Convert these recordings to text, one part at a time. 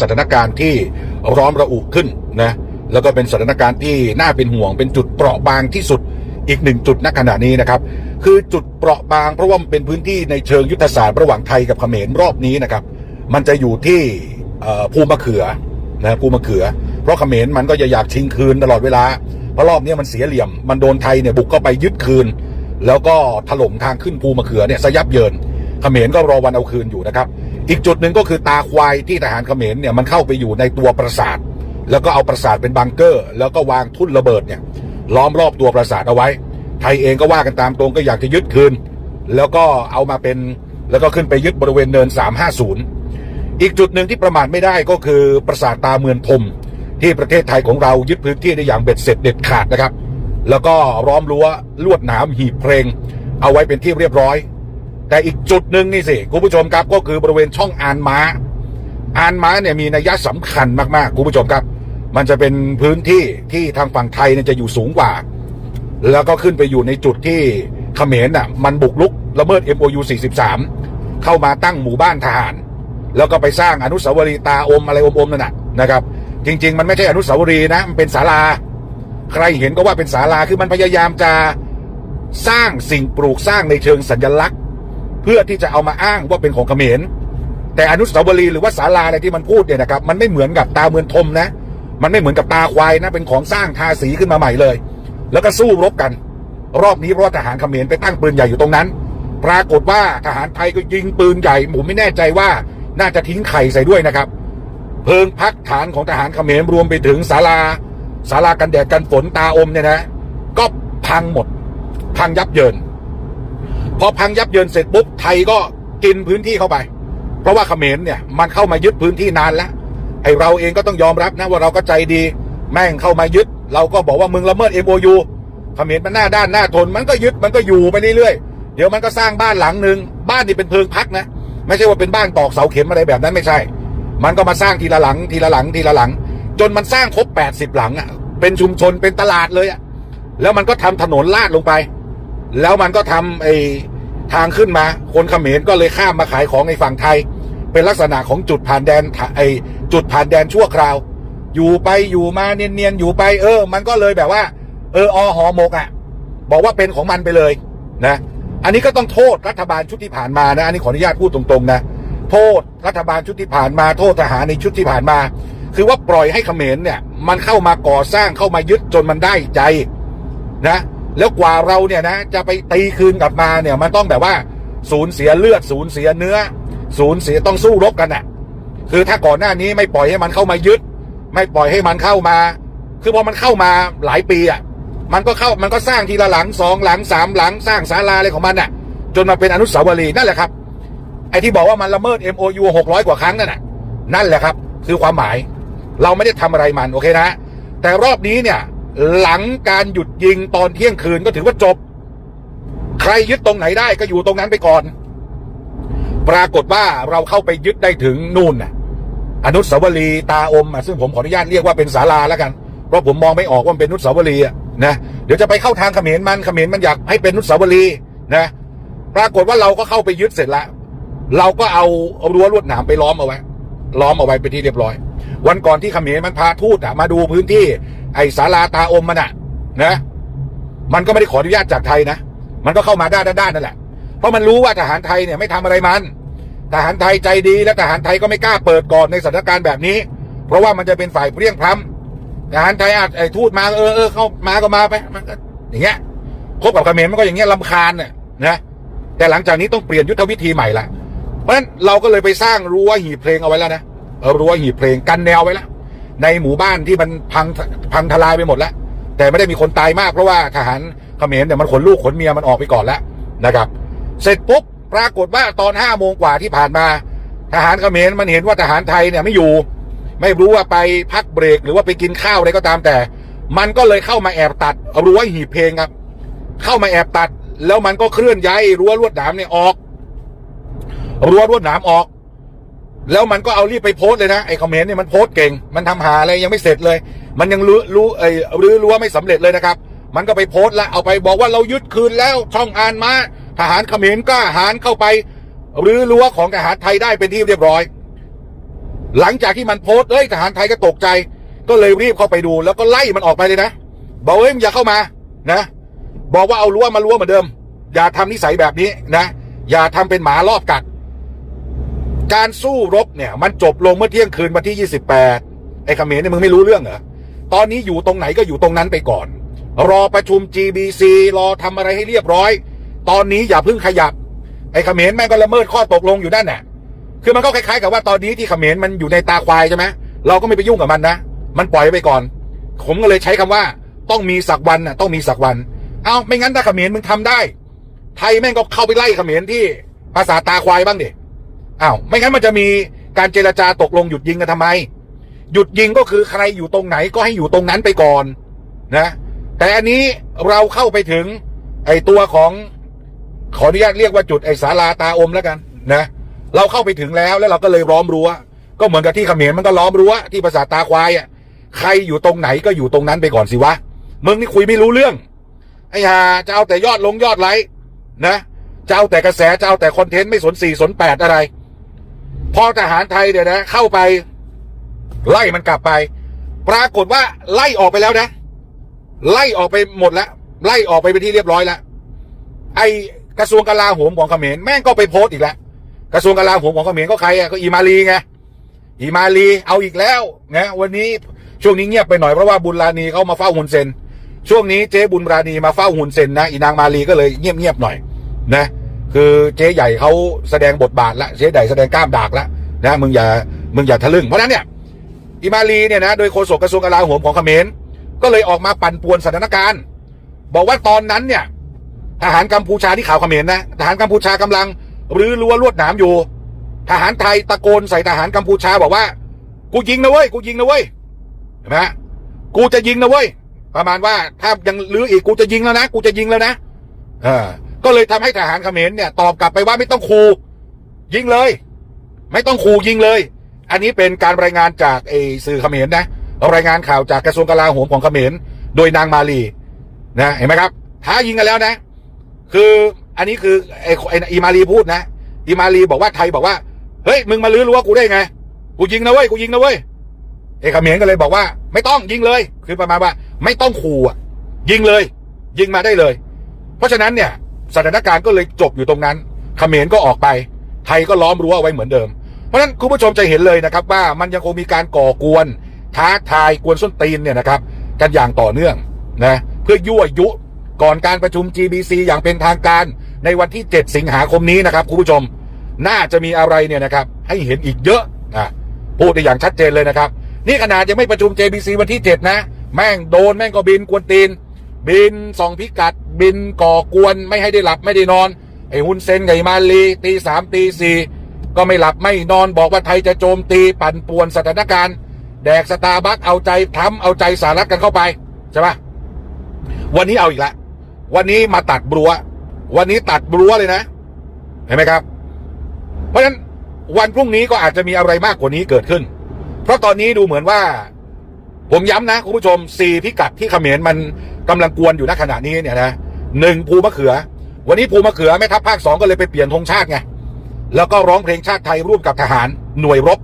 สถานการณ์ที่ร้อนระอุขึ้นนะแล้วก็เป็นสถานการณ์ที่น่าเป็นห่วง เป็นจุดเปราะบางที่สุดอีกหนึ่งจุดณขณะนี้นะครับ คือจุดเปราะบางเพราะว่ามันเป็นพื้นที่ในเชิงยุทธศาสตร์ระหว่างไทยกับเขมรรอบนี้นะครับ มันจะอยู่ที่ภูมะเขือนะภูมะเขือ เพราะเขมรมันก็จะอยากชิงคืนตลอดเวลาเพราะรอบนี้มันเสียเหลี่ยม มันโดนไทยเนี่ยบุกเข้าไปยึดคืน แล้วก็ถล่มทางขึ้นภูมะเขือเนี่ยสยับเยินเขมรก็รอวันเอาคืนอยู่นะครับ อีกจุดหนึ่งก็คือตาควายที่ทหารเขมรเนี่ยมันเข้าไปอยู่ในตัวปราสาท แล้วก็เอาปราสาทเป็นบังเกอร์ แล้วก็วางทุ่นระเบิดเนี่ยล้อมรอบตัวปราสาทเอาไว้ ไทยเองก็ว่ากันตามตรงก็อยากจะยึดคืน แล้วก็เอามาเป็นแล้วก็ขึ้นไปยึดบริเวณเนิน 350 อีกจุดหนึ่งที่ประมาทไม่ได้ก็คือปราสาทตาเมืองทมที่ประเทศไทยของเรายึดพื้นที่ได้อย่างเบ็ดเสร็จเด็ดขาดนะครับ แล้วก็ล้อมรั้วลวดหนามหีบเพลง เอาไว้เป็นที่เรียบร้อย แต่อีกจุดหนึ่งนี่สิคุณผู้ชมครับก็คือบริเวณช่องอานม้า อานม้าเนี่ยมีนัยสำคัญมากๆคุณผู้ชมครับ มันจะเป็นพื้นที่ที่ทางฝั่งไทยเนี่ยจะอยู่สูงกว่า แล้วก็ขึ้นไปอยู่ในจุดที่เขมรน่ะมันบุกลุกละเมิด MOU 43 เข้ามาตั้งหมู่บ้านทหาร แล้วก็ไปสร้างอนุสาวรีย์ตาอมอะไรอมๆนั่นนะนะครับ จริง ๆ มันไม่ใช่อนุสาวรีย์นะมันเป็นศาลา ใครเห็นก็ว่าเป็นศาลาคือมันพยายามจะสร้างสิ่งปลูกสร้างในเชิงสัญลักษณ์ เพื่อที่จะเอามาอ้างว่าเป็นของเขมรแต่อนุสาวรีย์หรือว่าศาลาอะไรที่มันพูดเนี่ยนะครับมันไม่เหมือนกับตาเมือนทมนะ มันไม่เหมือนกับตาควายนะเป็นของสร้างทาสีขึ้นมาใหม่เลย แล้วก็สู้รบกัน รอบนี้เพราะทหารเขมรไปตั้งปืนใหญ่อยู่ตรงนั้น ปรากฏว่าทหารไทยก็ยิงปืนใหญ่ผมไม่แน่ใจว่าน่าจะทิ้งไข่ใส่ด้วยนะครับ เพิงพักฐานของทหารเขมรรวมไปถึงศาลาศาลากันแดดกันฝนตาอมเนี่ยนะ ก็พังหมด พังยับเยิน พอพังยับเยินเสร็จปุ๊บไทยก็กินพื้นที่เข้าไป เพราะว่าเขมรเนี่ยมันเข้ามายึดพื้นที่นานแล้วไอเราเองก็ต้องยอมรับนะว่าเราก็ใจดี แม่งเข้ามายึด เราก็บอกว่ามึงละเมิด MOU เขมรมันหน้าด้านหน้าทนมันก็ยึดมันก็อยู่ไปเรื่อยๆเดี๋ยวมันก็สร้างบ้านหลังหนึ่งบ้านนี่เป็นเพิงพักนะไม่ใช่ว่าเป็นบ้านตอกเสาเข็มอะไรแบบนั้นไม่ใช่ มันก็มาสร้างทีละหลังทีละหลังทีละหลัง จนมันสร้างครบ80 หลังอะเป็นชุมชนเป็นตลาดเลยอะแล้วมันก็ทำถนนลาดลงไป แล้วมันก็ทำไอ้ ทางขึ้นมาคนเขมรก็เลยข้ามมาขายของในฝั่งไทย เป็นลักษณะของจุดผ่านแดนไอจุดผ่านแดนชั่วคราว อยู่ไปอยู่มาเนียนๆอยู่ไป เออ มันก็เลยแบบว่า เอออหอหมกอะ บอกว่าเป็นของมันไปเลยนะ อันนี้ก็ต้องโทษรัฐบาลชุดที่ผ่านมานะอันนี้ขออนุญาตพูดตรงๆนะโทษรัฐบาลชุดที่ผ่านมาโทษทหารในชุดที่ผ่านมา คือว่าปล่อยให้เขมรเนี่ย มันเข้ามาก่อสร้างเข้ามายึดจนมันได้ใจนะ แล้วกว่าเราเนี่ยนะจะไปตีคืนกลับมาเนี่ยมันต้องแบบว่าสูญเสียเลือดสูญเสียเนื้อ สูญเสียต้องสู้รบกันน่ะ คือถ้าก่อนหน้านี้ไม่ปล่อยให้มันเข้ามายึด ไม่ปล่อยให้มันเข้ามา คือพอมันเข้ามาหลายปีอะ มันก็เข้ามันก็สร้างทีละหลังสองหลังสามหลังสร้างศาลาอะไรของมันน่ะ จนมาเป็นอนุสาวรีย์นั่นแหละครับไอ้ที่บอกว่ามันละเมิด MOU 600 กว่าครั้งนั่นน่ะนั่นแหละครับ คือความหมาย เราไม่ได้ทำอะไรมันโอเคนะ แต่รอบนี้เนี่ย หลังการหยุดยิงตอนเที่ยงคืนก็ถือว่าจบ ใครยึดตรงไหนได้ก็อยู่ตรงนั้นไปก่อน ปรากฏว่าเราเข้าไปยึดได้ถึงนู่นน่ะ อนุสาวรีย์ตาอมอะซึ่งผมขออนุญาตเรียกว่าเป็นศาลาแล้วกันเพราะผมมองไม่ออกว่าเป็นอนุสาวรีย์นะเดี๋ยวจะไปเข้าทางเขมรมันเขมรมันอยากให้เป็นอนุสาวรีย์นะปรากฏว่าเราก็เข้าไปยึดเสร็จแล้วเราก็เอาเอารั้วลวดหนามไปล้อมเอาไว้ ล้อมเอาไว้เป็นที่เรียบร้อย วันก่อนที่เขมรมันพาทูตอะมาดูพื้นที่ ไอ้ศาลาตาอมมันอะนะ มันก็ไม่ได้ขออนุญาตจากไทยนะ มันก็เข้ามาด้านด้านนั่นแหละ เพราะมันรู้ว่าทหารไทยเนี่ยไม่ทำอะไรมัน ทหารไทยใจดีและทหารไทยก็ไม่กล้าเปิดก่อนในสถานการณ์แบบนี้ เพราะว่ามันจะเป็นฝ่ายเพรียงพล้ำทหารไทยอาจไอ้ทูตมาเออเออเข้ามาก็มาไปมันก็อย่างเงี้ยคบกับเขมรมันก็อย่างเงี้ยลำคาญเนี่ยนะแต่หลังจากนี้ต้องเปลี่ยนยุทธวิธีใหม่ละเพราะฉะนั้นเราก็เลยไปสร้างรั้วหีบเพลงเอาไว้แล้วนะเรั้วหีบเพลงกันแนวไว้แล้วในหมู่บ้านที่มันพังพังทลายไปหมดแล้ว แต่ไม่ได้มีคนตายมากเพราะว่าทหารเขมรเนี่ยมันขนลูกขนเมียมันออกไปก่อนแล้วนะครับ เสร็จปุ๊บปรากฏว่าตอนห้าโมงกว่าที่ผ่านมา ทหารเขมรมันเห็นว่าทหารไทยเนี่ยไม่อยู่ ไม่รู้ว่าไปพักเบรกหรือว่าไปกินข้าวอะไรก็ตามแต่ มันก็เลยเข้ามาแอบตัดรั้วหีบเพลงครับ เข้ามาแอบตัด แล้วมันก็เคลื่อนย้ายรั้วลวดหนามเนี่ยออกรั้วลวดหนามออก แล้วมันก็เอารีบไปโพสเลยนะไอ้คอมเมนต์เนี่ยมันโพสเก่ง มันทำหาอะไรยังไม่เสร็จเลย มันยังรู้รู้ไอ้รื้อรั้วไม่สำเร็จเลยนะครับ มันก็ไปโพสแล้วเอาไปบอกว่าเรายึดคืนแล้วช่องอานมาทหารเขมรกล้าหารเข้าไปรื้อรั้วของทหารไทยได้เป็นที่เรียบร้อย หลังจากที่มันโพสเอ้ยทหารไทยก็ตกใจ ก็เลยรีบเข้าไปดู แล้วก็ไล่มันออกไปเลยนะบอกเอ้ยอย่าเข้ามานะ บอกว่าเอารั้วมารั้วเหมือนเดิม อย่าทำนิสัยแบบนี้นะ อย่าทำเป็นหมารอบกัด การสู้รบเนี่ย มันจบลงเมื่อเที่ยงคืนวันที่ 28 ไอ้เขมรเนี่ยมึงไม่รู้เรื่องเหรอ ตอนนี้อยู่ตรงไหนก็อยู่ตรงนั้นไปก่อน รอประชุม GBC รอทำอะไรให้เรียบร้อย ตอนนี้อย่าเพิ่งขยับ ไอ้เขมรแม่งก็ละเมิดข้อตกลงอยู่นั่นน่ะคือมันก็คล้ายๆกับว่าตอนนี้ที่เขมรมันอยู่ในตาควายใช่ไหมเราก็ไม่ไปยุ่งกับมันนะ มันปล่อยไปก่อน ผมก็เลยใช้คำว่าต้องมีสักวันน่ะต้องมีสักวัน เอาไม่งั้นถ้าเขมรมึงทำได้ ไทยแม่งก็เข้าไปไล่เขมรที่ภาษาตาควายบ้างดิ อ้าวไม่งั้นมันจะมีการเจรจาตกลงหยุดยิงกันทำไม หยุดยิงก็คือใครอยู่ตรงไหนก็ให้อยู่ตรงนั้นไปก่อนนะ แต่อันนี้เราเข้าไปถึง ไอ้ตัวของขออนุญาตเรียกว่าจุดไอ้ศาลาตาอมแล้วกันนะ เราเข้าไปถึงแล้วแล้วเราก็เลยล้อมรั้ว ก็เหมือนกับที่เขมรมันก็ล้อมรั้วที่ภาษาตาควายอะใครอยู่ตรงไหนก็อยู่ตรงนั้นไปก่อนสิวะมึงนี่คุยไม่รู้เรื่องไอ้ห่าจะเอาแต่ยอดลงยอดไลค์นะจะเอาแต่กระแสจะเอาแต่คอนเทนต์ไม่สนสี่สนแปดอะไร พอทหารไทยเดี๋ยวนะ เข้าไป ไล่มันกลับไป ปรากฏว่าไล่ออกไปแล้วนะ ไล่ออกไปหมดแล้ว ไล่ออกไปเป็นที่เรียบร้อยแล้วไอกระทรวงกลาโหมของเขมรแม่งก็ไปโพสต์อีกแล้วกระทรวงกลาโหมของเขมรก็ใครอะก็อีมาลีไงอีมาลีเอาอีกแล้วนะวันนี้ช่วงนี้เงียบไปหน่อยเพราะว่าบุญรานีเขามาเฝ้าหุนเซนช่วงนี้เจ๊บุญรานีมาเฝ้าหุนเซนนะอีนางมาลีก็เลยเงียบๆหน่อยนะ คือเจ๊ใหญ่เขาแสดงบทบาทละเจ๊ใหญ่แสดงกล้ามดากละนะมึงอย่ามึงอย่าทะลึ่งเพราะนั้นเนี่ยอีมาลีเนี่ยนะโดยโฆษกกระทรวงกลาโหมของเขมรก็เลยออกมาปั่นป่วนสถานการณ์ บอกว่าตอนนั้นเนี่ยทหารกัมพูชาที่ข่าวเขมรนะทหารกัมพูชากำลังรื้อรั้วลวดหนามอยู่ ทหารไทยตะโกนใส่ทหารกัมพูชาบอกว่า กูยิงนะเว้ยกูยิงนะเว้ยเห็นไหมฮะกูจะยิงนะเว้ยประมาณว่าถ้ายังรื้ออีกกูจะยิงแล้วนะ กูจะยิงแล้วนะเออ ก็เลยทำให้ทหารเขมรเนี่ยตอบกลับไปว่าไม่ต้องคูยิงเลย ไม่ต้องคูยิงเลย อันนี้เป็นการรายงานจากไอสื่อเขมรนะรายงานข่าวจากกระทรวงกลาโหมของเขมรโดยนางมาลีนะเห็นไหมครับท้ายิงกันแล้วนะ คืออันนี้คือไอ้ไอ้อีมาลีพูดนะอีมาลีบอกว่าไทยบอกว่าเฮ้ยมึงมาลื้อรั้วกูได้ไง กูยิงนะเว้ยกูยิงนะเว้ยเอกเขมรก็เลยบอกว่า ไม่ต้องยิงเลย คือประมาณว่า ไม่ต้องขู่อะยิงเลย ยิงมาได้เลย เพราะฉะนั้นเนี่ย สถานการณ์ก็เลยจบอยู่ตรงนั้นเขมรก็ออกไป ไทยก็ล้อมรั้วเอาไว้เหมือนเดิม เพราะฉะนั้นคุณผู้ชมจะเห็นเลยนะครับว่ามันยังคงมีการก่อกวน ท้าทายกวนส้นตีนเนี่ยนะครับกันอย่างต่อเนื่องนะเพื่อยั่วยุก่อนการประชุม GBC อย่างเป็นทางการในวันที่ 7 สิงหาคมนี้นะครับคุณผู้ชมน่าจะมีอะไรเนี่ยนะครับให้เห็นอีกเยอะอะพูดได้อย่างชัดเจนเลยนะครับ นี่ขนาดยังไม่ประชุม JBC วันที่ 7 นะ แม่งโดนแม่งก็บินกวนตีน บินส่องพิกัด บินก่อกวนไม่ให้ได้หลับไม่ได้นอน ไอ้ฮุนเซนไงมาลีตีสามตีสี่ก็ไม่หลับไม่นอนบอกว่าไทยจะโจมตีปั่นป่วนสถานการณ์ แดกสตาร์บัคเอาใจทรัมเอาใจสหรัฐกันเข้าไป ใช่ปะวันนี้เอาอีกแล้ววันนี้มาตัดบรัว วันนี้ตัดบรัวเลยนะ เห็นไหมครับ เพราะฉะนั้นวันพรุ่งนี้ก็อาจจะมีอะไรมากกว่านี้เกิดขึ้น เพราะตอนนี้ดูเหมือนว่า ผมย้ำนะคุณผู้ชมสี่พิกัดที่เขมรมันกำลังกวนอยู่ณขณะนี้เนี่ยนะหนึ่งภูมะเขือ วันนี้ภูมะเขือแม่ทัพภาคสองก็เลยไปเปลี่ยนธงชาติไงแล้วก็ร้องเพลงชาติไทยร่วมกับทหารหน่วยรบ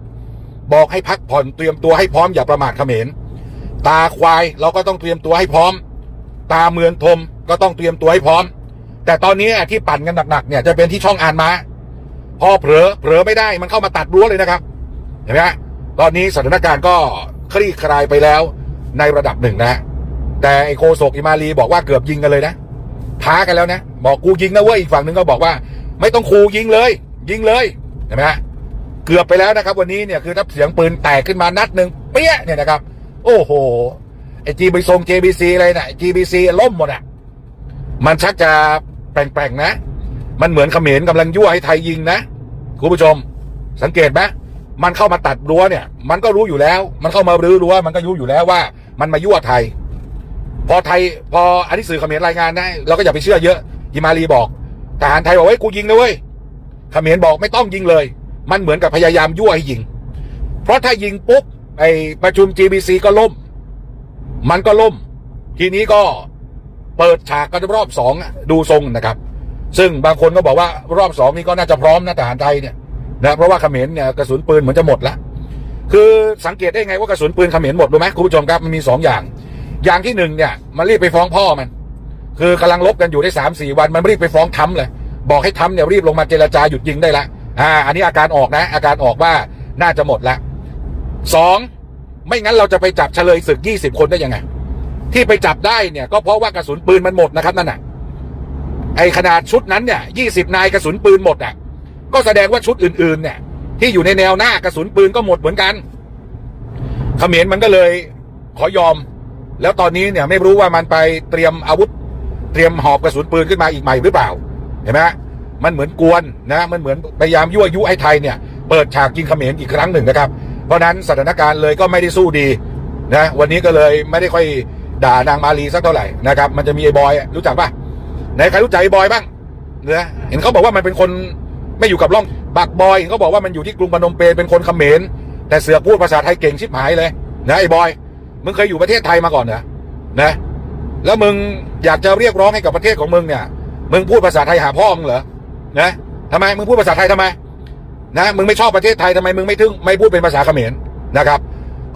บอกให้พักผ่อนเตรียมตัวให้พร้อมอย่าประมาทเขมรตาควายเราก็ต้องเตรียมตัวให้พร้อม ตาเมือนทมก็ต้องเตรียมตัวให้พร้อม แต่ตอนนี้ที่ปั่นกันหนักๆเนี่ยจะเป็นที่ช่องอ่านมาพอเผลอเผลอไม่ได้มันเข้ามาตัดรั้วเลยนะครับเห็นไหมตอนนี้สถานการณ์ก็ คลี่คลายไปแล้วในระดับหนึ่งนะฮะแต่ไอโคโศกอิมาลีบอกว่าเกือบยิงกันเลยนะท้ากันแล้วนะบอกกูยิงนะเว้ยอีกฝั่งหนึ่งก็บอกว่า ไม่ต้องคูยิงเลย ยิงเลยเห็นไหมฮะเกือบไปแล้วนะครับ วันนี้เนี่ยคือถ้าเสียงปืนแตกขึ้นมานัดหนึ่งเปี้ยเนี่ยนะครับ โอ้โหไอจีบีทรง JBC อะไรนะ GBC ล่มหมดอะมันชักจะแปลงๆนะ มันเหมือนเขมรกำลังยั่วให้ไทยยิงนะคุณผู้ชม สังเกตไหม มันเข้ามาตัดรั้วเนี่ย มันก็รู้อยู่แล้ว มันเข้ามารื้อรั้วมันก็รู้อยู่แล้วว่า มันมายั่วไทย พอไทยพออันนี้สื่อเขมรรายงานนะเราก็อย่าไปเชื่อเยอะฮิมารีบอกทหารไทยบอกว่าเฮ้ยกูยิงนะเว้ยเขมรบอกไม่ต้องยิงเลย มันเหมือนกับพยายามยั่วให้ยิง เพราะถ้ายิงปุ๊บไอประชุม GBC ก็ล่ม มันก็ล่ม ทีนี้ก็เปิดฉากกันรอบสองดูทรงนะครับ ซึ่งบางคนก็บอกว่ารอบสองนี้ก็น่าจะพร้อมนะทหารไทยเนี่ย นะเพราะว่าเขมรเนี่ยกระสุนปืนเหมือนจะหมดละคือสังเกตได้ไงว่ากระสุนปืนเขมรหมดรู้ไหมคุณผู้ชมครับมันมีสองอย่าง อย่างที่หนึ่งเนี่ยมันรีบไปฟ้องพ่อมัน คือกำลังลบกันอยู่ได้สามสี่วันมันรีบไปฟ้องทำเลย บอกให้ทำเนี่ยรีบลงมาเจรจาหยุดยิงได้ละอ่าอันนี้อาการออกนะ อาการออกว่าน่าจะหมดละสองไม่งั้นเราจะไปจับเฉลยศึกยี่สิบคนได้ยังไง ที่ไปจับได้เนี่ยก็เพราะว่ากระสุนปืนมันหมดนะครับนั่นน่ะไอขนาดชุดนั้นเนี่ยยี่สิบนายกระสุนปืนหมดอะ ก็แสดงว่าชุดอื่นๆ เนี่ย ที่อยู่ในแนวหน้ากระสุนปืนก็หมดเหมือนกันเขมรมันก็เลยขอยอม แล้วตอนนี้เนี่ยไม่รู้ว่ามันไปเตรียมอาวุธ เตรียมหอบกระสุนปืนขึ้นมาอีกใหม่หรือเปล่า เห็นไหมมันเหมือนกวนนะมันเหมือนพยายามยั่วยุให้ไทยเนี่ยเปิดฉากยิงเขมรอีกครั้งหนึ่งนะครับ เพราะนั้นสถานการณ์เลยก็ไม่ได้สู้ดีนะวันนี้ก็เลยไม่ได้ค่อยด่านางมาลีสักเท่าไหร่นะครับ มันจะมีไอ้บอยรู้จักปะไหนใครรู้จักไอ้บอยบ้างเนะเห็นเขาบอกว่ามันเป็นคน ไม่อยู่กับร่องบักบอยเขาบอกว่ามันอยู่ที่กรุงพนมเปญเป็นคนเขมรแต่เสือกพูดภาษาไทยเก่งชิบหายเลยนะไอ้บอยมึงเคยอยู่ประเทศไทยมาก่อนเหรอนะแล้วมึงอยากจะเรียกร้องให้กับประเทศของมึงเนี่ย มึงพูดภาษาไทยหาพ่อมึงเหรอนะทำไมมึงพูดภาษาไทยทำไมนะมึงไม่ชอบประเทศไทยทำไมมึงไม่ถึงไม่พูดเป็นภาษาเขมรนะครับ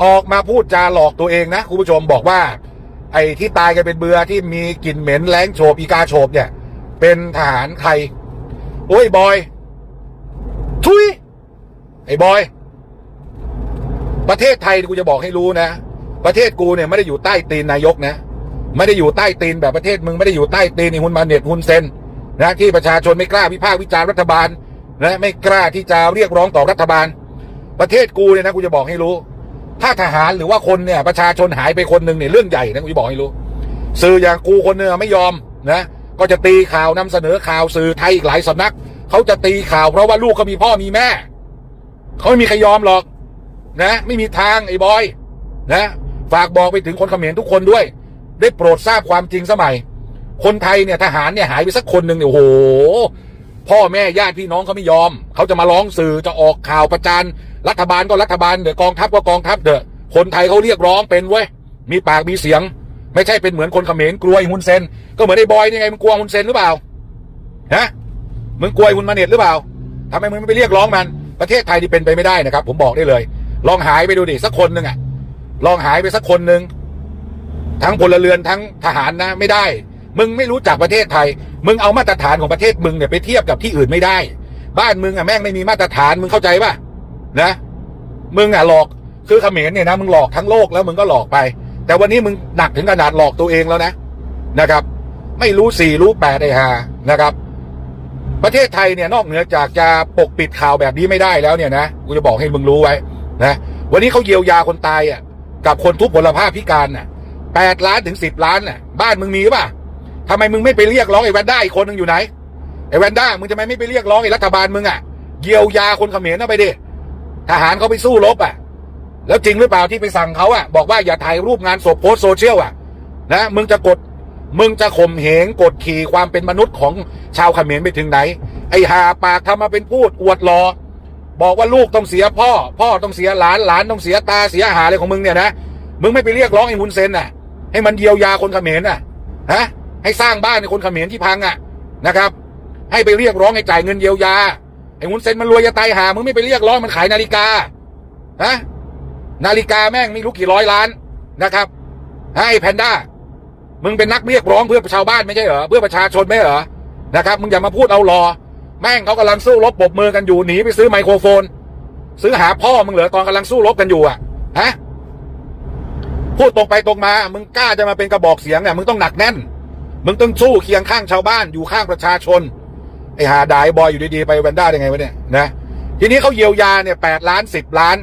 ออกมาพูดจาหลอกตัวเองนะคุณผู้ชมบอกว่า ไอ้ที่ตายกันเป็นเบือที่มีกลิ่นเหม็นแรงโฉบอีกาโฉบเนี่ย เป็นทหารไทยโอ้ยบอย ทุยไอ้บอย ประเทศไทยกูจะบอกให้รู้นะ ประเทศกูเนี่ยไม่ได้อยู่ใต้ตีนนายกนะ ไม่ได้อยู่ใต้ตีนแบบประเทศมึงไม่ได้อยู่ใต้ตีนไอ้ฮุนมาเน็ตฮุนเซนนะที่ประชาชนไม่กล้าวิพากษ์วิจารณ์รัฐบาลนะไม่กล้าที่จะเรียกร้องต่อรัฐบาล ประเทศกูเนี่ยนะกูจะบอกให้รู้ ถ้าทหารหรือว่าคนเนี่ยประชาชนหายไปคนหนึ่งเนี่ยเรื่องใหญ่นะกูจะบอกให้รู้ สื่ออย่างกูคนเนี่ยไม่ยอมนะก็จะตีข่าวนำเสนอข่าวสื่อไทยอีกหลายสำนัก เขาจะตีข่าวเพราะว่าลูกเขามีพ่อมีแม่ เขาไม่มีใครยอมหรอก นะ ไม่มีทางไอ้บอย นะ ฝากบอกไปถึงคนเขมรทุกคนด้วย ได้โปรดทราบความจริงสมัย คนไทยเนี่ยทหารเนี่ยหายไปสักคนหนึ่งเนี่ยโอ้โห พ่อแม่ญาติพี่น้องเขาไม่ยอม เขาจะมาร้องสื่อจะออกข่าวประจานรัฐบาลก็รัฐบาลเดอะกองทัพก็กองทัพเดอะคนไทยเขาเรียกร้องเป็นเว้ยมีปากมีเสียง ไม่ใช่เป็นเหมือนคนเขมรกลัวฮุนเซน ก็เหมือนไอ้บอยนี่ไงมึงกลัวฮุนเซนหรือเปล่า ฮะ มึงกลัวไอ้ฮุนมาเน็ตหรือเปล่าทำไมมึงไม่ไปเรียกร้องมัน ประเทศไทยนี่เป็นไปไม่ได้นะครับ ผมบอกได้เลย ลองหายไปดูดิสักคนหนึ่งอะลองหายไปสักคนหนึ่งทั้งพลเรือนทั้งทหารนะไม่ได้ มึงไม่รู้จักประเทศไทย มึงเอามาตรฐานของประเทศมึงเนี่ยไปเทียบกับที่อื่นไม่ได้ บ้านมึงอะแม่งไม่มีมาตรฐานมึงเข้าใจป่ะนะ มึงอะหลอกคือเขมรเนี่ยนะมึงหลอกทั้งโลกแล้วมึงก็หลอกไป แต่วันนี้มึงหนักถึงขนาดหลอกตัวเองแล้วนะนะครับ ไม่รู้สี่รู้แปดไอ้ฮานะครับ ประเทศไทยเนี่ยนอกเหนือจากจะปกปิดข่าวแบบนี้ไม่ได้แล้วเนี่ยนะกูจะบอกให้มึงรู้ไว้นะวันนี้เขาเยียวยาคนตายอะกับคนทุพพลภาพพิการน่ะแปดล้านถึงสิบล้านน่ะบ้านมึงมีหรือเปล่าทำไมมึงไม่ไปเรียกร้องไอ้แวนด้าอีกคนหนึ่งอยู่ไหนไอ้แวนด้ามึงทำไมไม่ไปเรียกร้องไอ้รัฐบาลมึงอะเยียวยาคนเขมรน่ะไปดิทหารเขาไปสู้รบอะ แล้วจริงหรือเปล่าที่ไปสั่งเขาอะบอกว่าอย่าถ่ายรูปงานศพโพสต์โซเชียลอะนะมึงจะกด มึงจะข่มเหงกดขี่ความเป็นมนุษย์ของชาวเขมรไปถึงไหน ไอ้หาปากทำมาเป็นพูดอวดรอ บอกว่าลูกต้องเสียพ่อ พ่อต้องเสียหลานหลานต้องเสียตาเสียหาอะไรของมึงเนี่ยนะมึงไม่ไปเรียกร้องไอ้ฮุนเซนน่ะ ให้มันเยียวยาคนเขมรน่ะฮะให้สร้างบ้านในคนเขมรที่พังอะนะครับ ให้ไปเรียกร้องให้จ่ายเงินเยียวยาไอ้ฮุนเซนมันรวยจะตายหามึงไม่ไปเรียกร้องมันขายนาฬิกาฮะนาฬิกาแม่งไม่รู้กี่ร้อยล้านนะครับให้แพนด้า มึงเป็นนักเรียกร้องเพื่อชาวบ้านไม่ใช่เหรอเพื่อประชาชนไม่เหรอนะครับมึงอย่ามาพูดเอารอ แม่งเขากำลังสู้รบปบมือกันอยู่หนีไปซื้อไมโครโฟน ซื้อหาพ่อมึงเหรอตอนกำลังสู้รบกันอยู่อะฮะพูดตรงไปตรงมา มึงกล้าจะมาเป็นกระบอกเสียงเนี่ยมึงต้องหนักแน่น มึงต้องสู้เคียงข้างชาวบ้านอยู่ข้างประชาชนไอ้หาดายบอยอยู่ดีๆไปแวนด้าได้ไงวะเนี่ยนะทีนี้เขาเยียวยาเนี่ยแปดล้านสิบล้าน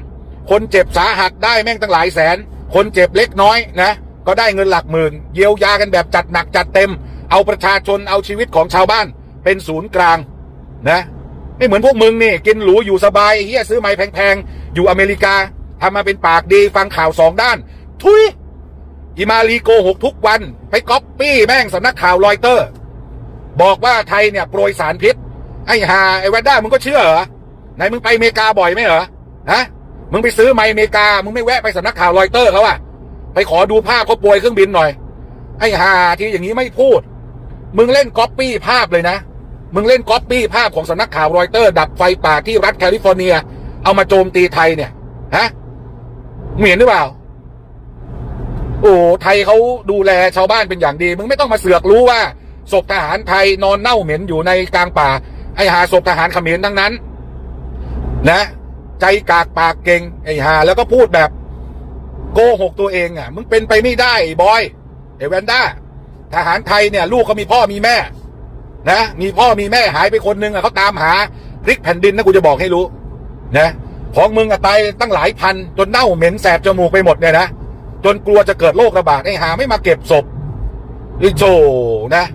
คนเจ็บสาหัสได้แม่งตั้งหลายแสน คนเจ็บเล็กน้อยนะ ก็ได้เงินหลักหมื่น เยียวยากันแบบจัดหนักจัดเต็ม เอาประชาชนเอาชีวิตของชาวบ้าน เป็นศูนย์กลางนะไม่เหมือนพวกมึงนี่กินหรูอยู่สบายเฮียซื้อไม้แพงๆ อยู่อเมริกาทำมาเป็นปากดีฟังข่าวสองด้าน ทุยอิมาลีโกหกทุกวัน ไปก๊อปปี้แม่งสำนักข่าวรอยเตอร์ บอกว่าไทยเนี่ยโปรยสารพิษ ไอ้ฮาไอ้แวนด้ามึงก็เชื่อเหรอไหนมึงไปอเมริกาบ่อยไหมเหรอฮะมึงไปซื้อไมค์อเมริกา มึงไม่แวะไปสำนักข่าวรอยเตอร์เขาอะ ไปขอดูภาพเขาโปรยเครื่องบินหน่อย ไอ้ฮาที่อย่างนี้ไม่พูด มึงเล่นก๊อปปี้ภาพเลยนะ มึงเล่นก๊อปปี้ภาพของสำนักข่าวรอยเตอร์ ดับไฟป่าที่รัฐแคลิฟอร์เนีย เอามาโจมตีไทยเนี่ย ฮะมึงเห็นหรือเปล่า โอ้ไทยเขาดูแลชาวบ้านเป็นอย่างดี มึงไม่ต้องมาเสือกรู้ว่าศพทหารไทยนอนเน่าเหม็นอยู่ในกลางป่า ไอ้หาศพทหารเขมรทั้งนั้น นะ ใจกากปากเก่งไอ้หาแล้วก็พูดแบบ โกหกตัวเองอะ มึงเป็นไปไม่ได้บอยไอแวนด้าทหารไทยเนี่ย ลูกเขามีพ่อมีแม่ นะ มีพ่อมีแม่หายไปคนนึงอะเขาตามหาพลิกแผ่นดินนะกูจะบอกให้รู้ นะของมึงอะตายตั้งหลายพัน จนเน่าเหม็นแสบจมูกไปหมดเนี่ยนะจนกลัวจะเกิดโรคระบาดไอ้หาไม่มาเก็บศพลิโจนะ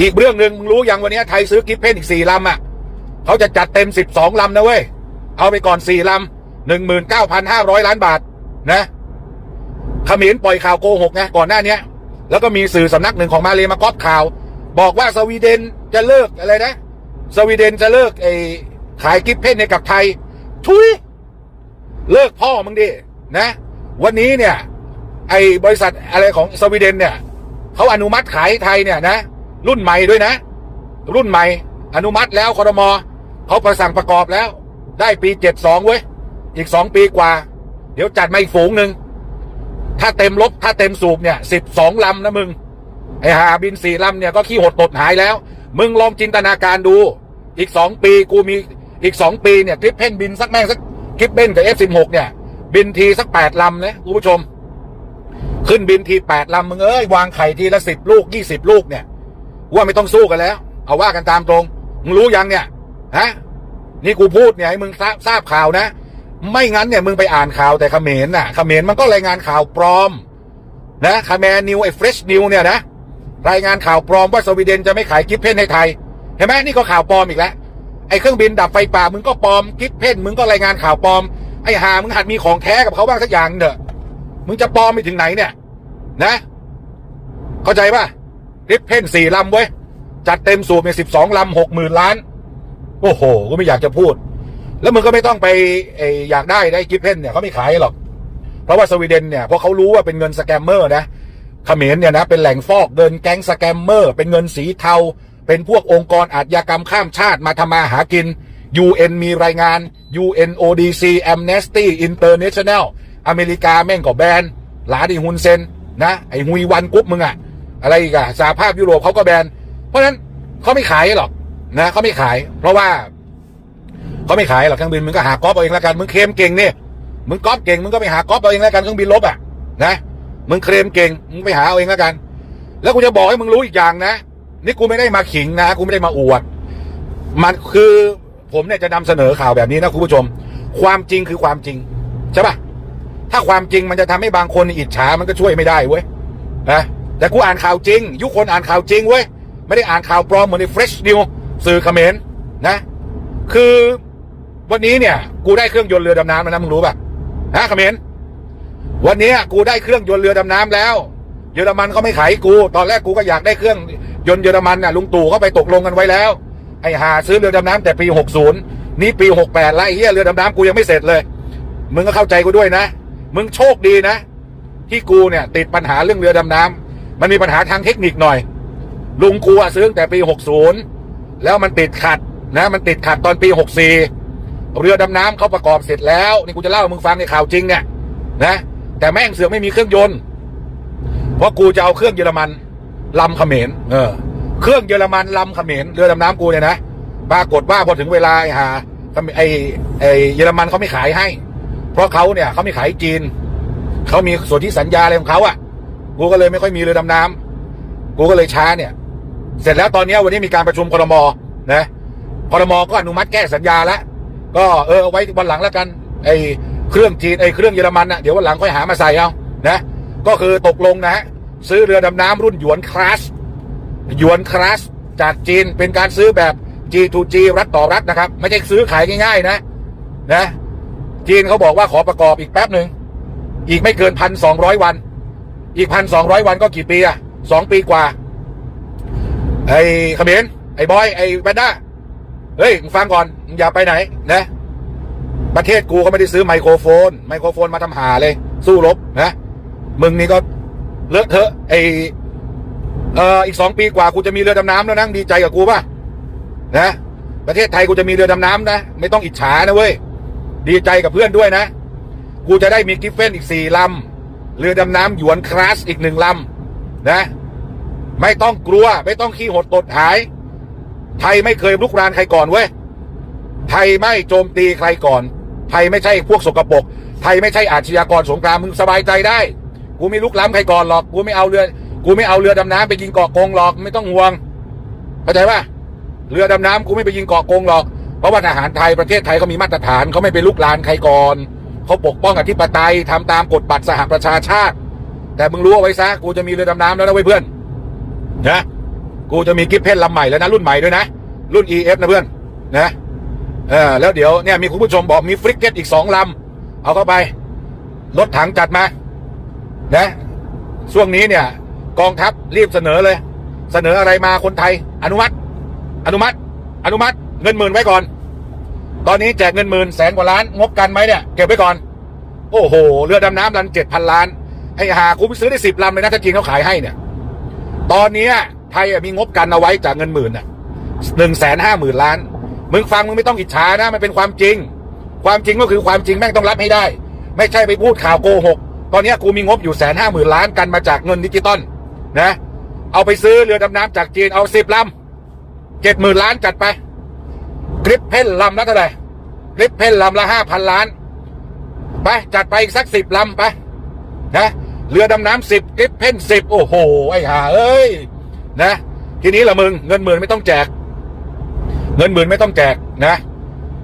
อีกเรื่องหนึ่งมึงรู้ยังวันนี้ไทยซื้อกิฟเพนอีกสี่ลำอะเขาจะจัดเต็มสิบสองลำนะเว้ย เอาไปก่อนสี่ลำหนึ่งหมื่นเก้าพันห้าร้อยล้านบาท นะเขมรปล่อยข่าวโกหกไงก่อนหน้าเนี้ย แล้วก็มีสื่อสำนักหนึ่งของมาเลมาก๊อปข่าว บอกว่าสวีเดนจะเลิกอะไรนะ สวีเดนจะเลิกไอ้ขายกิฟเพนในกับไทย ทุย เลิกพ่อมึงดินะ วันนี้เนี่ย ไอ้บริษัทอะไรของสวีเดนเนี่ยเขาอนุมัติขายไทยเนี่ยนะ รุ่นใหม่ด้วยนะ รุ่นใหม่ อนุมัติแล้วคอรมอเขาประสั่งประกอบแล้ว ได้ปีเจ็ดสองเว้ย อีกสองปีกว่า ดี๋ยวจัดมาอีกฝูงหนึ่ง ถ้าเต็มลบถ้าเต็มสูบเนี่ยสิบสองลำนะมึง ไอหาบินสี่ลำเนี่ยก็ขี้หดตดหายแล้ว มึงลองจินตนาการดู อีกสองปีกูมีอีกสองปีเนี่ยคลิปเพ่นบินสักแม่งสักคลิปเบนกับ F16 เนี่ย บินทีสักแปดลำนะคุณผู้ชม ขึ้นบินทีแปดลำมึงเอ้ยวางไข่ทีละสิบลูกยี่สิบลูกเนี่ยว่าไม่ต้องสู้กันแล้ว เอาว่ากันตามตรง มึงรู้ยังเนี่ยฮะนี่กูพูดเนี่ยให้มึงทราบข่าวนะ ไม่งั้นเนี่ยมึงไปอ่านข่าวแต่เขมรน่ะเขมรมันก็รายงานข่าวปลอม นะคาแมนนิวไอ้เฟรชนิวเนี่ยนะรายงานข่าวปลอมว่าสวีเดนจะไม่ขายกิฟเพนในไทยเห็นไหมนี่ก็ข่าวปลอมอีกแล้วไอ้เครื่องบินดับไฟป่ามึงก็ปลอมกิฟเพนมึงก็รายงานข่าวปลอมไอ้หามึงหัดมีของแท้กับเขาบ้างสักอย่างเถอะมึงจะปลอมไปถึงไหนเนี่ย นะ เข้าใจป่ะกิฟเพนสี่ลำเว้ยจัดเต็มสูบในสิบสองลำหกหมื่นล้าน โอ้โห ก็ไม่อยากจะพูด แล้วมึงก็ไม่ต้องไปออยากได้ได้กิฟเพนเนี่ยเขาไม่ขายหรอก เพราะว่าสวีเดนเนี่ยเพราะเขารู้ว่าเป็นเงินสแกมเมอร์นะเขมรเนี่ยนะเป็นแหล่งฟอกเงินแก๊งสแกมเมอร์ เป็นเงินสีเทา เป็นพวกองค์กรอาชญากรรมข้ามชาติมาทำมาหากิน UN มีรายงาน UNODC Amnesty International อเมริกาแม่งก็แบนหลาดิฮุนเซนนะไอฮุยวันกรุ๊ปมึงอะอะไรอีกอะสหภาพยุโรปเขาก็แบน เพราะฉะนั้นเขาไม่ขายหรอกนะเขาไม่ขาย เพราะว่า เขาไม่ขายหรอกเครื่องบินมึงก็หาก๊อปเอาเองแล้วกันมึงเคลมเก่งเนี่ยมึงก๊อปเก่งมึงก็ไปหาก๊อปเอาเองแล้วกันเครื่องบินลบอะนะมึงเคลมเก่งมึงไปหาเอาเองแล้วกัน แล้วกูจะบอกให้มึงรู้อีกอย่างนะนี่กูไม่ได้มาขิงนะกูไม่ได้มาอวด มันคือผมเนี่ยจะนำเสนอข่าวแบบนี้นะคุณผู้ชม ความจริงคือความจริงใช่ปะถ้าความจริงมันจะทำให้บางคนอิจฉามันก็ช่วยไม่ได้เว้ยนะแต่กูอ่านข่าวจริง ยุคคนอ่านข่าวจริงเว้ยไม่ได้อ่านข่าวปลอมเหมือนใน Fresh News สื่อเขมรนะ คือ วันนี้เนี่ย กูได้เครื่องยนต์เรือดำน้ำแล้วนะมึงรู้ป่ะฮะคอมเขมรวันนี้กูได้เครื่องยนต์เรือดำน้ำแล้วเยอรมันเขาไม่ขายกู ตอนแรกกูก็อยากได้เครื่องยนต์เยอรมันน่ะลุงตู่เขาไปตกลงกันไว้แล้ว ไอ้หาซื้อเรือดำน้ำแต่ปีหกศูนย์นี่ปีหกแปดแล้วไอ้เหี้ยเรือดำน้ำกูยังไม่เสร็จเลย มึงก็เข้าใจกูด้วยนะ มึงโชคดีนะ ที่กูเนี่ย ติดปัญหาเรื่องเรือดำน้ำมันมีปัญหาทางเทคนิคหน่อย ลุงกูอะซื้อแต่ปีหกศูนย์แล้วมันติดขัดนะ มันติดขัดตอนปีหกสี่ เรือดำน้ำเขาประกอบเสร็จแล้วนี่กูจะเล่าให้มึงฟังในข่าวจริงเนี่ยนะแต่แม่งเสือกไม่มีเครื่องยนต์ เพราะกูจะเอาเครื่องเยอรมันลำเขมรเออ เครื่องเยอรมันลำเขมรเรือดำน้ำกูเนี่ยนะปรากฏว่าพอถึงเวลาหาไอ้ไอ้เยอรมันเขาไม่ขายให้ เพราะเขาเนี่ยเขาไม่ขายจีนเขามีส่วนที่สัญญาอะไรของเขาอะกูก็เลยไม่ค่อยมีเรือดำน้ำกูก็เลยช้าเนี่ย เสร็จแล้วตอนนี้วันนี้มีการประชุมคอรมอนะคอรมอก็อนุมัติแก้สัญญาแล้ว ก็เออไว้วันหลังแล้วกันไอเครื่องจีนไอเครื่องเยอรมันนะเดี๋ยววันหลังค่อยหามาใส่เอานะก็คือตกลงนะฮะซื้อเรือดำน้ำรุ่นหยวนคลาสหยวนคลาสจากจีนเป็นการซื้อแบบ G2G รัฐต่อรัฐนะครับ ไม่ใช่ซื้อขายง่าย ๆ นะนะจีนเขาบอกว่าขอประกอบอีกแป๊บหนึ่งอีกไม่เกินพันสองร้อยวัน อีกพันสองร้อยวันก็กี่ปีอะสองปีกว่า ไอ้เขมรไอ้บอย ไอ้แบนด้า เฮ้ยมึงฟังก่อนมึงอย่าไปไหนนะประเทศกูก็ไม่ได้ซื้อไมโครโฟน ไมโครโฟนมาทำหาเลย สู้รบนะมึงนี่ก็เลอะเทอะไอเอ่ออีกสองปีกว่ากูจะมีเรือดำน้ำแล้วนะดีใจกับกูป่ะนะประเทศไทยกูจะมีเรือดำน้ำนะไม่ต้องอิจฉานะเว้ยดีใจกับเพื่อนด้วยนะกกูจะได้มีกิฟเฟนอีกสี่ลำเรือดำน้ำหยวนคลาสอีกหนึ่งลำนะ ไม่ต้องกลัว ไม่ต้องขี้หดตดหาย ไทยไม่เคยลุกรานใครก่อนเว้ยไทยไม่โจมตีใครก่อน ไทยไม่ใช่พวกสกปรกไทยไม่ใช่อาชญากรสงครามมึงสบายใจได้ กูไม่ลุกล้ำใครก่อนหรอก กูไม่เอาเรือ กูไม่เอาเรือดำน้ำไปยิงเกาะกงหรอกไม่ต้องห่วงเข้าใจปะเรือดำน้ำกูไม่ไปยิงเกาะกงหรอกเพราะว่าทหารไทยประเทศไทยเขามีมาตรฐานเขาไม่ไปลุกลานใครก่อนเขาปกป้องอธิปไตยทำตามกฎบัตรสหประชาชาติ แต่มึงรู้เอาไว้ซะกูจะมีเรือดำน้ำแล้วนะเว้ยเพื่อนนะ กูจะมีกิฟเพนลำใหม่แล้วนะรุ่นใหม่ด้วยนะ รุ่น EF นะเพื่อนนะเออแล้วเดี๋ยวเนี่ยมีคุณผู้ชมบอกมีฟริกเก็ตอีกสองลำเอาเข้าไป รถถังจัดมานะช่วงนี้เนี่ย กองทัพรีบเสนอเลย เสนออะไรมาคนไทย อนุมัติ อนุมัติ อนุมัติ เงินหมื่นไว้ก่อน ตอนนี้แจกเงินหมื่นแสนกว่าล้าน งบกันไหมเนี่ยเก็บไว้ก่อน โอ้โห เรือดำน้ำลันเจ็ดพันล้าน ให้หาคุ้มซื้อได้สิบลำเลยนะถ้าจีนเขาขายให้เนี่ย ตอนนี้ ไทยมีงบกันเอาไว้จากเงินหมื่นน่ะหนึ่งแสนห้าหมื่นล้าน มึงฟังมึงไม่ต้องอิจฉานะมันเป็นความจริง ความจริงก็คือความจริงแม่งต้องรับให้ได้ ไม่ใช่ไปพูดข่าวโกหก ตอนนี้กูมีงบอยู่แสนห้าหมื่นล้านกันมาจากเงินดิจิตอลนะ เอาไปซื้อเรือดำน้ำจากจีนเอาสิบลำเจ็ดหมื่นล้านจัดไปกริปเพนลำละเท่าไหร่กริปเพนลำละห้าพันล้านไปจัดไปอีกสักสิบลำไปนะเรือดำน้ำสิบกริปเพนสิบโอ้โหไอ้ห่าเอ้ย นะ ทีนี้ละมึงเงินหมื่นไม่ต้องแจก เงินหมื่นไม่ต้องแจกนะ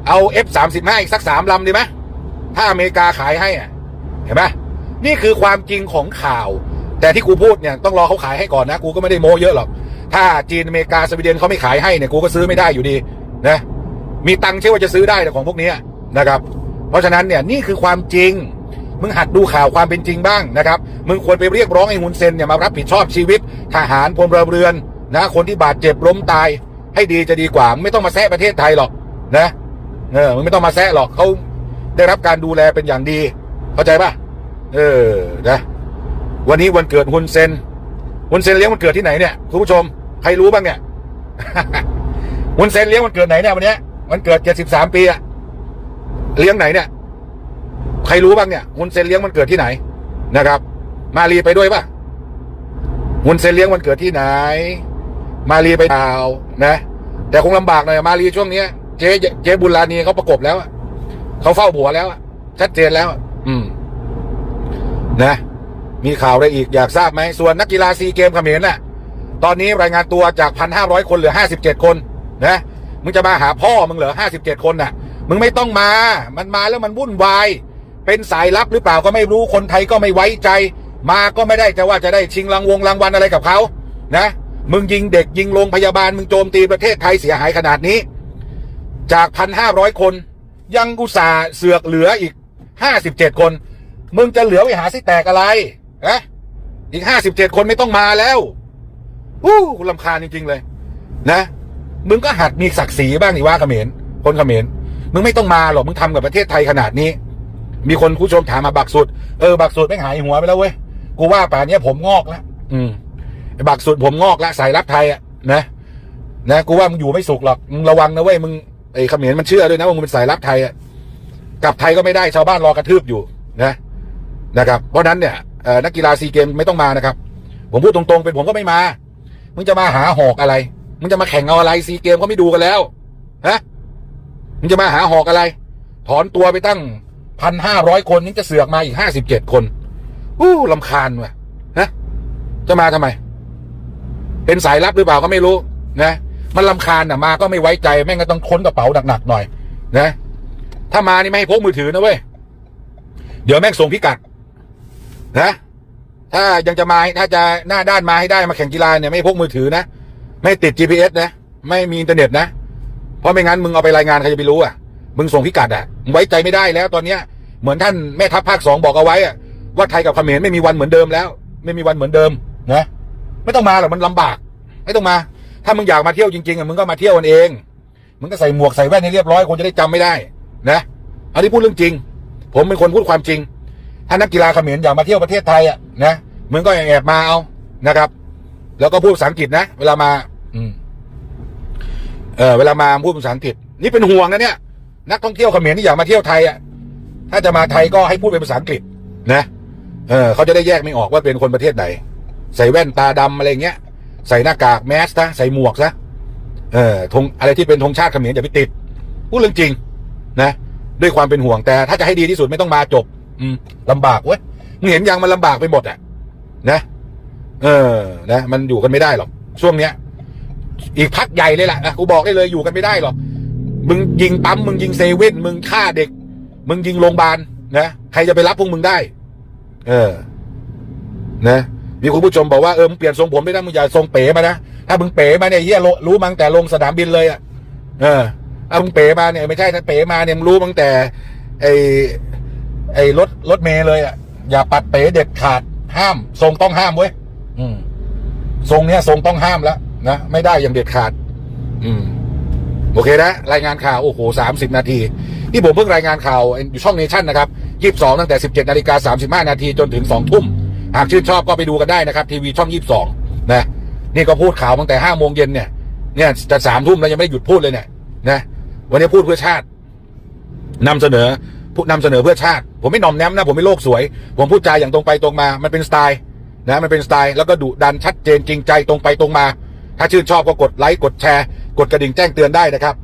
เอา F สามสิบห้าอีกสักสามลำดีไหมถ้าอเมริกาขายให้อะเห็นไหมนี่คือความจริงของข่าว แต่ที่กูพูดเนี่ยต้องรอเขาขายให้ก่อนนะ กูก็ไม่ได้โม้เยอะหรอก ถ้าจีนอเมริกาสวีเดนเขาไม่ขายให้เนี่ยกูก็ซื้อไม่ได้อยู่ดีนะมีตังค์เชื่อว่าจะซื้อได้แต่ของพวกนี้นะครับ เพราะฉะนั้นเนี่ยนี่คือความจริง มึงหัดดูข่าวความเป็นจริงบ้างนะครับ มึงควรไปเรียกร้องให้ฮุนเซนเนี่ยมารับผิดชอบชีวิตทหารพลเรือนนะ คนที่บาดเจ็บล้มตายให้ดีจะดีกว่า ไม่ต้องมาแซะประเทศไทยหรอกนะเออมึงไม่ต้องมาแซะหรอกเขาได้รับการดูแลเป็นอย่างดี เข้าใจป่ะเออนะวันนี้วันเกิดฮุนเซนฮุนเซนเลี้ยงวันเกิดที่ไหนเนี่ยคุณผู้ชมใครรู้บ้างเนี่ยฮุนเซนเลี้ยงวันเกิดไหนเนี่ยวันนี้วันเกิดเจ็ดสิบสามปีอะเลี้ยงไหนเนี่ย ใครรู้บ้างเนี่ยฮุนเซนเลี้ยงวันเกิดที่ไหนนะครับ มารีไปด้วยป่ะฮุนเซนเลี้ยงวันเกิดที่ไหน มารีไปดาวนะ แต่คงลำบากหน่อยมารีช่วงเนี้ยเจ๊เจ๊บุญลานีเขาประกบแล้วเขาเฝ้าผัวแล้วชัดเจนแล้วอะอืม นะ มีข่าวอะไรอีกอยากทราบไหมส่วนนักกีฬาซีเกมเขมรน่ะ ตอนนี้รายงานตัวจากพันห้าร้อยคนเหลือห้าสิบเจ็ดคนนะมึงจะมาหาพ่อมึงเหลือห้าสิบเจ็ดคนน่ะ มึงไม่ต้องมา มันมาแล้วมันวุ่นวาย เป็นสายลับหรือเปล่าก็ไม่รู้คนไทยก็ไม่ไว้ใจ มาก็ไม่ได้จะว่าจะได้ชิงรางวงรางวัลอะไรกับเขานะมึงยิงเด็กยิงโรงพยาบาล มึงโจมตีประเทศไทยเสียหายขนาดนี้ จากพันห้าร้อยคน ยังอุตส่าห์เสือกเหลืออีกห้าสิบเจ็ดคน มึงจะเหลือไว้หาสิแตกอะไรนะอีกห้าสิบเจ็ดคนไม่ต้องมาแล้วอู้ลำคาญจริง ๆ เลย นะมึงก็หัดมีศักดิ์ศรีบ้างนี่ว่าเขมรคนเขมรมึงไม่ต้องมาหรอกมึงทำกับประเทศไทยขนาดนี้ มีคนผู้ชมถามมาบักสุด เออบักสุดไม่งหายหัวไปแล้วเว้ย กูว่าป่านเนี้ยผมงอกแล้วอืมไอ้บักสุดผมงอกแล้วสายรับไทยอะนะนะกูว่ามึงอยู่ไม่สุขหรอกมึงระวังนะเว้ยมึงไอ้เขมรมันเชื่อด้วยนะว่ามึงเป็นสายรับไทยอะกลับไทยก็ไม่ได้ชาวบ้านรอกระทืบอยู่นะนะครับ เพราะฉะนั้นเนี่ยเอ่อนักกีฬาซีเกมไม่ต้องมานะครับ ผมพูดตรงๆเป็นผมก็ไม่มา มึงจะมาหาหอกอะไร มึงจะมาแข่งเอาอะไรซีเกมเขาไม่ดูกันแล้วฮะมึงจะมาหาหอกอะไร ถอนตัวไปตั้ง พันห้าร้อยคนนี่จะเสือกมาอีกห้าสิบเจ็ดคนอู้ลำคาญว่ะฮะจะมาทำไม เป็นสายลับหรือเปล่าก็ไม่รู้นะมันลำคาญอะมาก็ไม่ไว้ใจแม่งก็ต้องค้นกระเป๋าหนักๆหน่อย นะ ถ้ามานี่ไม่ให้พกมือถือนะเว้ยเดี๋ยวแม่งส่งพิกัด นะถ้ายังจะมาถ้าจะหน้าด้านมาให้ได้มาแข่งกีฬาเนี่ยไม่พกมือถือนะ ไม่ติด GPS นะ ไม่มีอินเทอร์เน็ตนะ เพราะไม่งั้นมึงเอาไปรายงานใครจะไปรู้อะ มึงส่งพิกัดอะมึงไว้ใจไม่ได้แล้วตอนเนี้ยเหมือนท่านแม่ทัพภาคสองบอกเอาไว้อะว่าไทยกับเขมรไม่มีวันเหมือนเดิมแล้ว ไม่มีวันเหมือนเดิมนะไม่ต้องมาหรอกมันลำบาก ไม่ต้องมา ถ้ามึงอยากมาเที่ยวจริงๆอะมึงก็มาเที่ยวกันเองมึงก็ใส่หมวกใส่แว่นให้เรียบร้อยคนจะได้จำไม่ได้นะอันนี้พูดเรื่องจริง ผมเป็นคนพูดความจริง ถ้านักกีฬาเขมรอยากมาเที่ยวประเทศไทยอะนะมึงก็แอบมาเอานะครับ แล้วก็พูดภาษาอังกฤษนะ เวลามา อืมเออเวลามาพูดภาษาอังกฤษนี่เป็นห่วงนะเนี่ย นักท่องเที่ยวเขมรที่อยากมาเที่ยวไทยอะถ้าจะมาไทยก็ให้พูดเป็นภาษาอังกฤษนะเออเขาจะได้แยกไม่ออกว่าเป็นคนประเทศไหน ใส่แว่นตาดำอะไรเงี้ย ใส่หน้ากากแมสซะใส่หมวกซะเออธงอะไรที่เป็นธงชาติเขมรอย่าไปติดพูดเรื่องจริง นะ ด้วยความเป็นห่วงแต่ถ้าจะให้ดีที่สุดไม่ต้องมาจบ อืมลำบากเว้ยมึงเห็นยังมันลำบากไปหมดอะนะเออ นะ มันอยู่กันไม่ได้หรอกช่วงเนี้ย อีกพักใหญ่เลยแหละนะกูบอกได้เลยอยู่กันไม่ได้หรอก มึงยิงปั๊มมึงยิงเซเว่นมึงฆ่าเด็ก มึงยิงโรงพยาบาลนะใครจะไปรับพวกมึงได้ เออ นะมีคุณผู้ชมบอกว่าเออมึงเปลี่ยนทรงผมไม่ได้มึงอย่าทรงเป๋มานะถ้ามึงเป๋มาเนี่ยเฮียรู้มั้งแต่ลงสนามบินเลยอะเออถ้ามึงเป๋มาเนี่ยไม่ใช่ถ้าเป๋มาเนี่ยมึงรู้มั้งแต่ไอไอรถรถเมย์เลยอะอย่าปัดเป๋เด็ดขาดห้าม ทรงต้องห้ามเว้ยอืม ทรงเนี้ยทรงต้องห้ามแล้วนะไม่ได้อย่างเด็ดขาด อืม โอเคนะรายงานข่าว โอ้โหสามสิบนาที ที่ผมเพิ่งรายงานข่าวอยู่ช่องเนชั่นนะครับยี่สิบสองตั้งแต่สิบเจ็ดนาฬิกาสามสิบห้านาทีจนถึงสองทุ่ม หากชื่นชอบก็ไปดูกันได้นะครับทีวีช่องยี่สิบสองนะ นี่ก็พูดข่าวตั้งแต่ห้าโมงเย็นเนี่ย เนี่ยจะสามทุ่มแล้วยังไม่หยุดพูดเลยเนี่ยนะ วันนี้พูดเพื่อชาตินำเสนอพูดนำเสนอเพื่อชาติ ผมไม่หน่อมแนมนะผมไม่โลกสวย ผมพูดจาอย่างตรงไปตรงมา มันเป็นสไตล์นะมันเป็นสไตล์แล้วก็ดุดันชัดเจนจริงใจตรงไปตรงมา ถ้าชื่นชอบก็กดไลค์กดแชร์ กดกระดิ่งแจ้งเตือนได้นะครับ